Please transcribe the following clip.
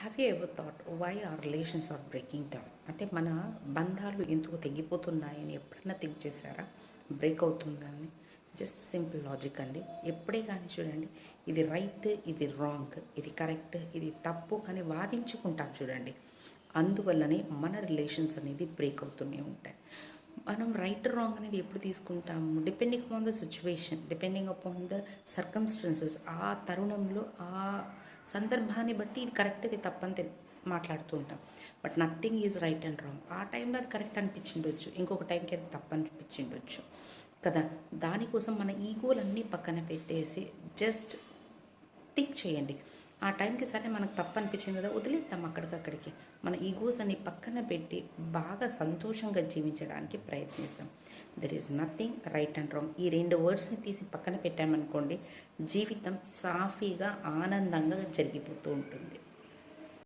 Have you ever thought why our relations are breaking down అంటే మన బంధాలు ఎందుకు తెగిపోతున్నాయని ఎప్పుడైనా థింక్ చేశారా? బ్రేక్ అవుతుందని? జస్ట్ సింపుల్ లాజిక్ అండి. ఎప్పుడే కానీ చూడండి ఇది రైట్ ఇది రాంగ్ ఇది కరెక్ట్ ఇది తప్పు అని వాదించుకుంటాం చూడండి. అందువల్లనే మన రిలేషన్స్ అనేది బ్రేక్ అవుతూనే ఉంటాయి. మనం రైట్ రాంగ్ అనేది ఎప్పుడు తీసుకుంటాము? Depending upon the situation depending upon the circumstances ఆ తరుణంలో ఆ సందర్భాన్ని బట్టి ఇది కరెక్ట్ ఇది తప్పని తెలి మాట్లాడుతూ ఉంటాం. But nothing is right and wrong ఆ టైంలో అది కరెక్ట్ అనిపించిండొచ్చు. ఇంకొక టైంకి అది తప్పు అనిపించిండొచ్చు. కదా? దానికోసం మన ఈగోలన్నీ పక్కన పెట్టేసి జస్ట్ థింక్ చేయండి. ఆ టైంకి సరే మనకు తప్పు అనిపించింది కదా వదిలేద్దాం అక్కడికక్కడికి మన ఈగోస్ అని పక్కన పెట్టి బాగా సంతోషంగా జీవించడానికి ప్రయత్నిస్తాం. There is nothing right and wrong ఈ రెండు వర్డ్స్ని తీసి పక్కన పెట్టామనుకోండి జీవితం సాఫీగా ఆనందంగా జరిగిపోతూ ఉంటుంది.